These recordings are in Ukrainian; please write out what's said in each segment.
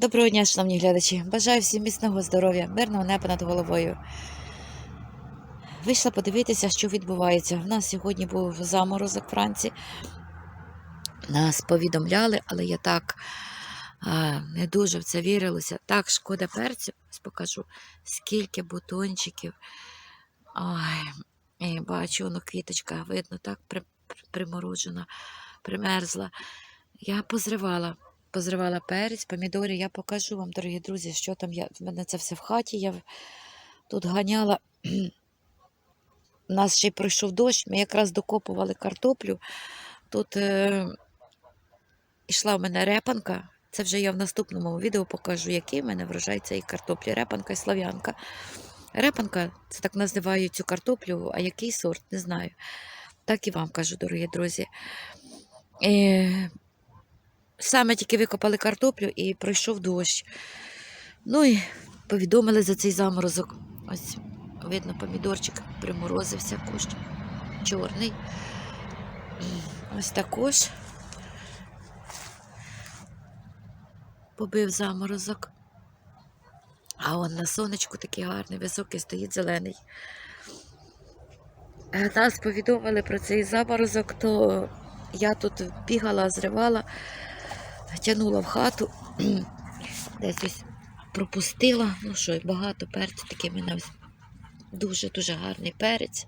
Доброго дня, шановні глядачі. Бажаю всім міцного здоров'я, мирного неба над головою. Вийшла подивитися, що відбувається. У нас сьогодні був заморозок в Франції. Нас повідомляли, але я так а, не дуже в це вірилася. Так, шкода перцю. Покажу, скільки бутончиків. Ой, і бачу, воно квіточка, видно, так при, при- приморожена, примерзла. Я позривала позривала перець, помідори. Я покажу вам, дорогі друзі, що там я. В мене це все в хаті. Я тут ганяла. У нас ще й пройшов дощ, ми якраз докопували картоплю. Тут е, йшла в мене репанка. Це вже я в наступному відео покажу, який в мене врожай цієї картоплі. Репанка і слав'янка. Репанка, це так називають цю картоплю, а який сорт, не знаю. Так і вам кажу, дорогі друзі. Е, Саме тільки викопали картоплю і пройшов дощ. Ну і повідомили за цей заморозок. Ось видно, помідорчик приморозився, кущ чорний. Ось також побив заморозок. А он на сонечку такий гарний, високий, стоїть зелений. Е, Нас повідомили про цей заморозок, то я тут бігала, зривала, тягнула в хату, десь ось пропустила. Ну що, і багато перцю, такий мене дуже-дуже гарний перець.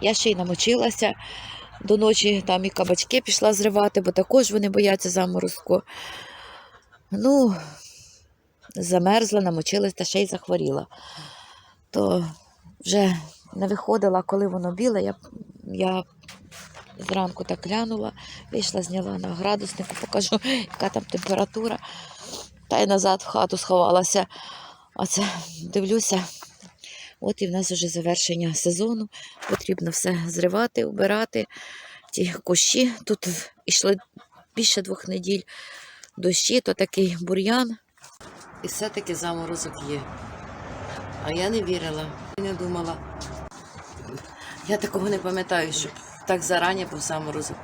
Я ще й намочилася до ночі, там і кабачки пішла зривати, бо також вони бояться заморозку. Ну, замерзла, намочилась та ще й захворіла. То вже не виходила, коли воно біле. Я, я зранку так глянула, вийшла, зняла на градуснику, покажу, яка там температура. Та й назад в хату сховалася. Оце дивлюся. От і в нас вже завершення сезону. Потрібно все зривати, убирати. Ті кущі. Тут йшли більше двох неділь дощі, то такий бур'ян. І все-таки заморозок є. А я не вірила і не думала. Я такого не пам'ятаю, щоб так зарані був заморозок.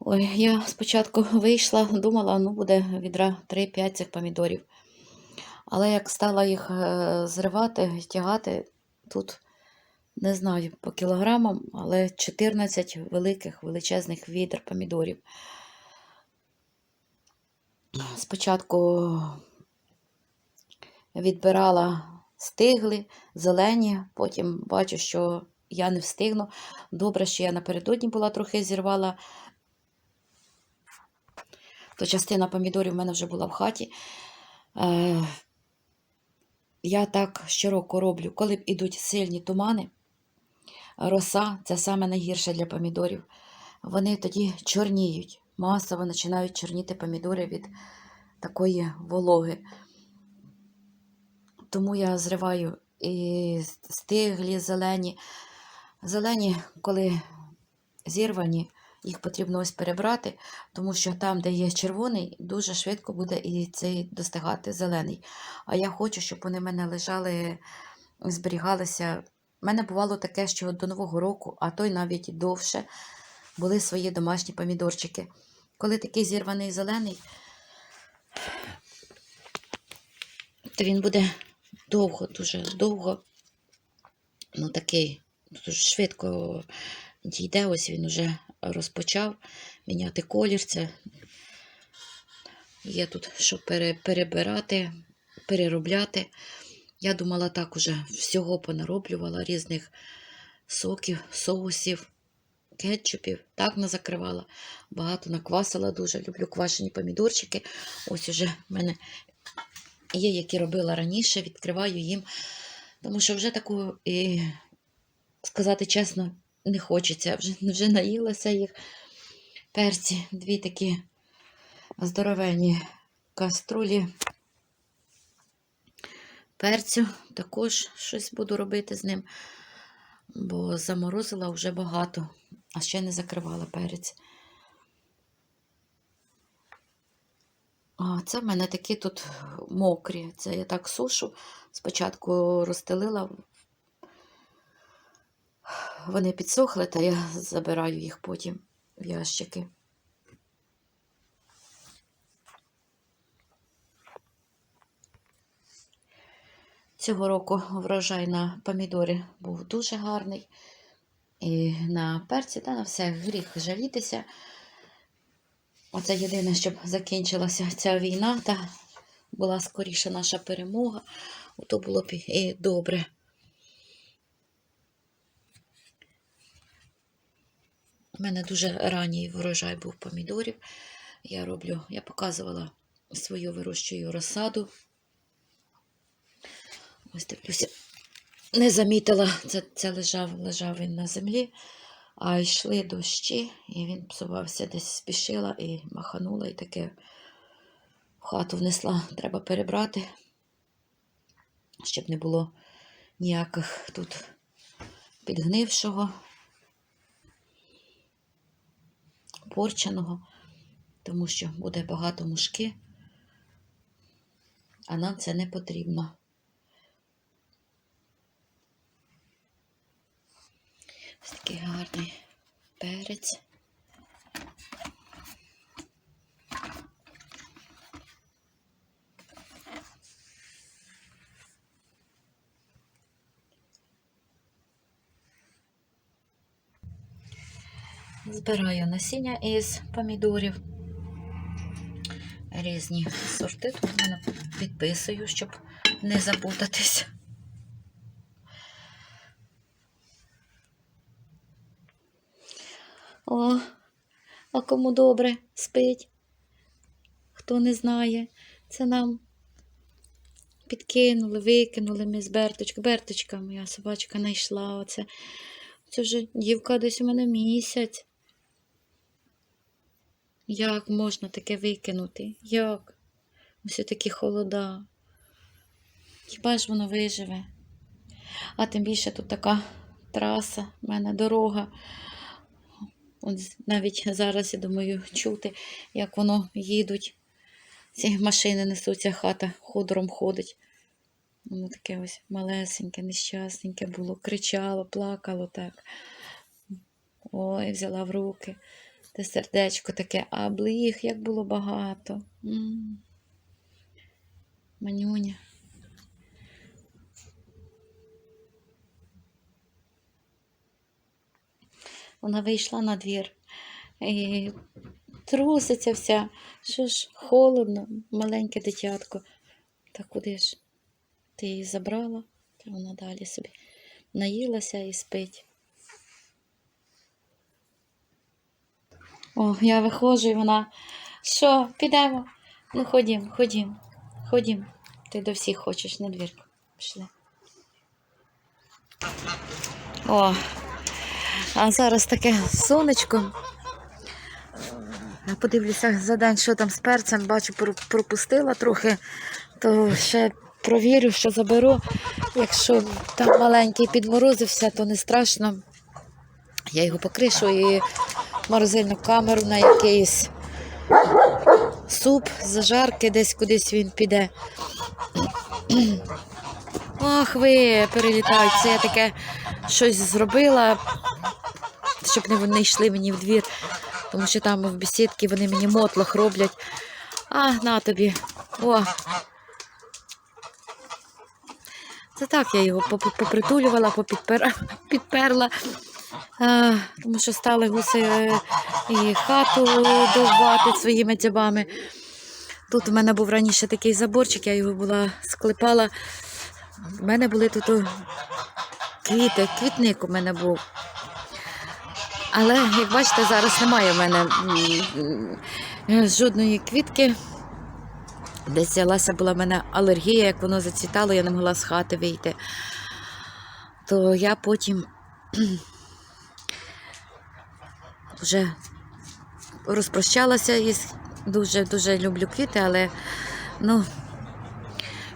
Ой, я спочатку вийшла, думала, ну буде відра 3-5 цих помідорів. Але як стала їх е, зривати, тягати, тут не знаю по кілограмам, але 14 великих величезних відер помідорів. Спочатку відбирала стигли, зелені, потім бачу, що я не встигну. Добре, що я напередодні була трохи зірвала. То частина помідорів в мене вже була в хаті. Е, я так щороку роблю, коли б ідуть сильні тумани, роса це саме найгірше для помідорів. Вони тоді чорніють. Масово починають чорніти помідори від такої вологи. Тому я зриваю і стиглі, зелені. Зелені, коли зірвані, їх потрібно ось перебрати, тому що там, де є червоний, дуже швидко буде і цей достигати зелений. А я хочу, щоб вони в мене лежали, зберігалися. У мене бувало таке, що до Нового року, а то й навіть довше, були свої домашні помідорчики. Коли такий зірваний зелений, то він буде довго, дуже довго. Ну, такий, швидко дійде. Ось він вже розпочав міняти колір. Це є тут, що перебирати, переробляти. Я думала, так уже всього понароблювала різних соків, соусів, кетчупів. Так назакривала. Багато наквасила дуже. Люблю квашені помідорчики. Ось уже в мене є, які робила раніше, відкриваю їм. Тому що вже таку, сказати чесно, не хочеться. Вже, вже наїлася їх. Перці, дві такі здоровенні каструлі. Перцю також щось буду робити з ним, бо заморозила вже багато, а ще не закривала перець. А це в мене такі тут мокрі. Це я так сушу. Спочатку розстелила, вони підсохли, та я забираю їх потім. в ящики. Цього року врожай на помідорі був дуже гарний. І на перці, та на все гріх жалітися. Оце єдине, щоб закінчилася ця війна, та була скоріше наша перемога. То було б і добре. У мене дуже ранній врожай був помідорів. Я роблю, я показувала свою вирощую розсаду. Ось дивлюся. Не замітила, це, це лежав, лежав він на землі, а йшли дощі, і він псувався, десь спішила і маханула, і таке в хату внесла. Треба перебрати, щоб не було ніяких тут підгнившого, порченого, тому що буде багато мушки, а нам це не потрібно. Ось такий гарний перець. Збираю насіння із помідорів. Різні сорти. Тут мене підписую, щоб не запутатись. О, а кому добре спить? Хто не знає, це нам підкинули, викинули ми з Берточки. Берточка, моя собачка знайшла оце. Це вже дівка десь у мене місяць. Як можна таке викинути? Як? Ось такі холода. Хіба ж воно виживе? А тим більше тут така траса, в мене дорога. От навіть зараз, я думаю, чути, як воно їдуть. Ці машини несуться, хата ходором ходить. Воно таке ось малесеньке, нещасненьке було, кричало, плакало так. Ой, взяла в руки. Те сердечко таке, а бліг, як було багато. М. Манюня. Вона вийшла на двір і труситься вся. Що ж, холодно, маленьке дитятко. Та куди ж? Ти її забрала, та вона далі собі наїлася і спить. О, я виходжу, і вона. Що, підемо? Ну, ходім, ходім, ходім. Ти до всіх хочеш на двір. Пішли. О, а зараз таке сонечко. Я подивлюся за день, що там з перцем, бачу, пропустила трохи, то ще провірю, що заберу. Якщо там маленький підморозився, то не страшно. Я його покришу і морозильну камеру на якийсь суп, зажарки, десь кудись він піде. Ах, ви перелітають. Це я таке щось зробила, щоб не вони йшли мені в двір, тому що там в бесідці вони мені мотлох роблять. А, на тобі. О. Це так, я його попритулювала, попідпер... тому що стали гуси е, і хату довбати своїми дзьобами. Тут у мене був раніше такий заборчик, я його була склепала. У мене були тут квіти, квітник у мене був. Але, як бачите, зараз немає в мене жодної квітки. Десь взялася була в мене алергія, як воно зацвітало, я не могла з хати вийти. То я потім вже розпрощалася із дуже дуже люблю квіти, але ну,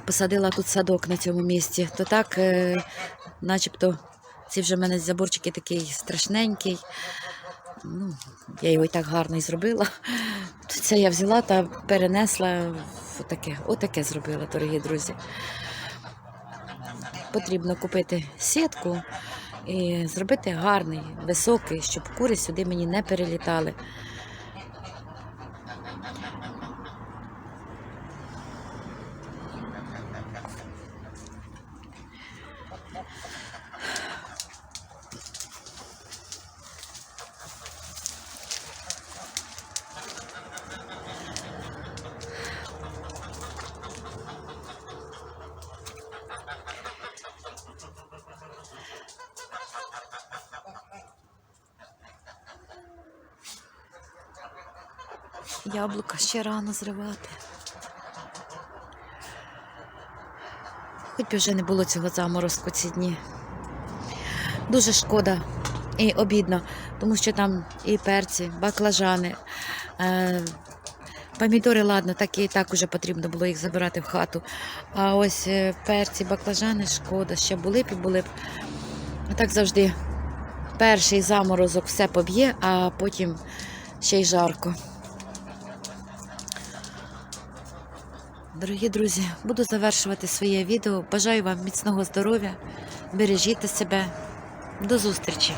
посадила тут садок на цьому місці. То так, е, начебто, ці вже в мене заборчики такий страшненький. Ну, я його і так гарно і зробила. Це я взяла та перенесла в отаке. Отаке зробила, дорогі друзі. Потрібно купити сітку І зробити гарний, високий, щоб кури сюди мені не перелітали. Яблука ще рано зривати. Хоч би вже не було цього заморозку ці дні. Дуже шкода і обідно, тому що там і перці, баклажани, е, помідори, ладно, так і так уже потрібно було їх забирати в хату. А ось е, перці, баклажани, шкода, ще були б і були б. Так завжди перший заморозок все поб'є, а потім ще й жарко. Дорогі друзі, буду завершувати своє відео. Бажаю вам міцного здоров'я. Бережіть себе. До зустрічі!